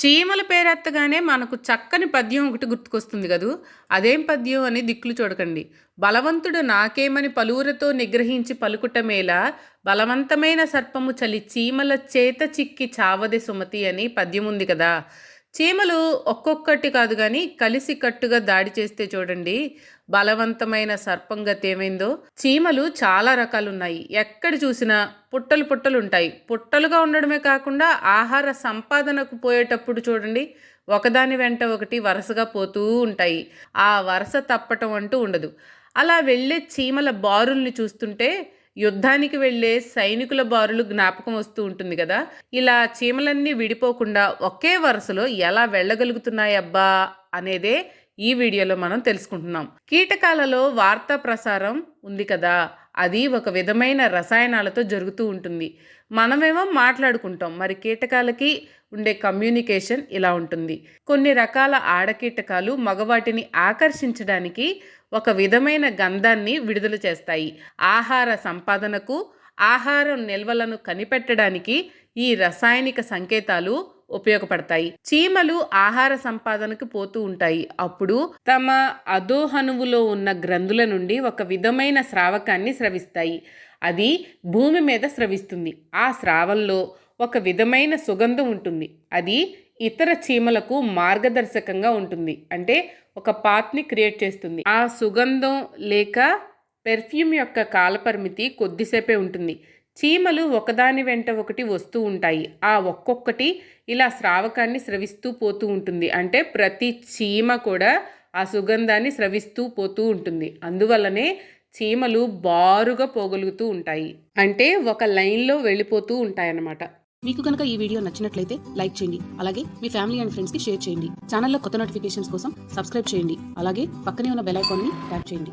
చీమల పేరెత్తగానే మనకు చక్కని పద్యం ఒకటి గుర్తుకొస్తుంది కదూ? అదేం పద్యం అని దిక్కులు చూడకండి. బలవంతుడు నాకేమని పలువురతో నిగ్రహించి పలుకుటమేలా బలవంతమైన సర్పము చలి చీమల చేత చిక్కి చావదే సుమతి అని పద్యం ఉంది కదా. చీమలు ఒక్కొక్కటి కాదు కానీ కలిసి కట్టుగా దాడి చేస్తే చూడండి బలవంతమైన సర్పంగా ఏమైందో చీమలు చాలా రకాలున్నాయి. ఎక్కడ చూసినా పుట్టలు పుట్టలు ఉంటాయి పుట్టలుగా ఉండడమే కాకుండా ఆహార సంపాదనకు పోయేటప్పుడు చూడండి ఒకదాని వెంట ఒకటి వరుసగా పోతూ ఉంటాయి. ఆ వరుస తప్పటం అంటూ ఉండదు. అలా వెళ్ళే చీమల బారుల్ని చూస్తుంటే యుద్ధానికి వెళ్ళే సైనికుల బారులు జ్ఞాపకం వస్తూ ఉంటుంది కదా? ఇలా చీమలన్నీ విడిపోకుండా ఒకే వరుసలో ఎలా వెళ్ళగలుగుతున్నాయబ్బా అనేదే ఈ వీడియోలో మనం తెలుసుకుంటున్నాం. కీటకాలలో వార్తా ప్రసారం ఉంది కదా? అది ఒక విధమైన రసాయనాలతో జరుగుతూ ఉంటుంది. మనమేమో మాట్లాడుకుంటాం మరి కీటకాలకి ఉండే కమ్యూనికేషన్ ఇలా ఉంటుంది. కొన్ని రకాల ఆడకీటకాలు మగవాటిని ఆకర్షించడానికి ఒక విధమైన గంధాన్ని విడుదల చేస్తాయి. ఆహార సంపాదనకు ఆహారం నిల్వలను కనిపెట్టడానికి ఈ రసాయనిక సంకేతాలు ఉపయోగపడతాయి. చీమలు ఆహార సంపాదనకు పోతూ ఉంటాయి. అప్పుడు తమ అధోహనువులో ఉన్న గ్రంథుల నుండి ఒక విధమైన స్రావకాన్ని స్రవిస్తాయి. అది భూమి మీద స్రవిస్తుంది. ఆ స్రావంలో ఒక విధమైన సుగంధం ఉంటుంది. అది ఇతర చీమలకు మార్గదర్శకంగా ఉంటుంది. అంటే ఒక పాత్ని క్రియేట్ చేస్తుంది. ఆ సుగంధం లేక పెర్ఫ్యూమ్ యొక్క కాలపరిమితి కొద్దిసేపే ఉంటుంది. చీమలు ఒకదాని వెంట ఒకటి వస్తూ ఉంటాయి. ఆ ఒక్కొక్కటి ఇలా స్రావకాన్ని స్రవిస్తూ పోతూ ఉంటుంది. అంటే ప్రతి చీమ కూడా ఆ సుగంధాన్ని స్రవిస్తూ పోతూ ఉంటుంది. అందువల్లనే చీమలు బారుగా పోగలుగుతూ ఉంటాయి. అంటే ఒక లైన్లో వెళ్ళిపోతూ ఉంటాయి అన్నమాట మీకు కనుక ఈ వీడియో నచ్చినట్లయితే లైక్ చేయండి. అలాగే మీ ఫ్యామిలీ అండ్ ఫ్రెండ్స్కి షేర్ చేయండి. ఛానల్లో కొత్త నోటిఫికేషన్స్ కోసం సబ్స్క్రైబ్ చేయండి. అలాగే పక్కనే ఉన్న బెల్ ఐకాన్ని ట్యాప్ చేయండి.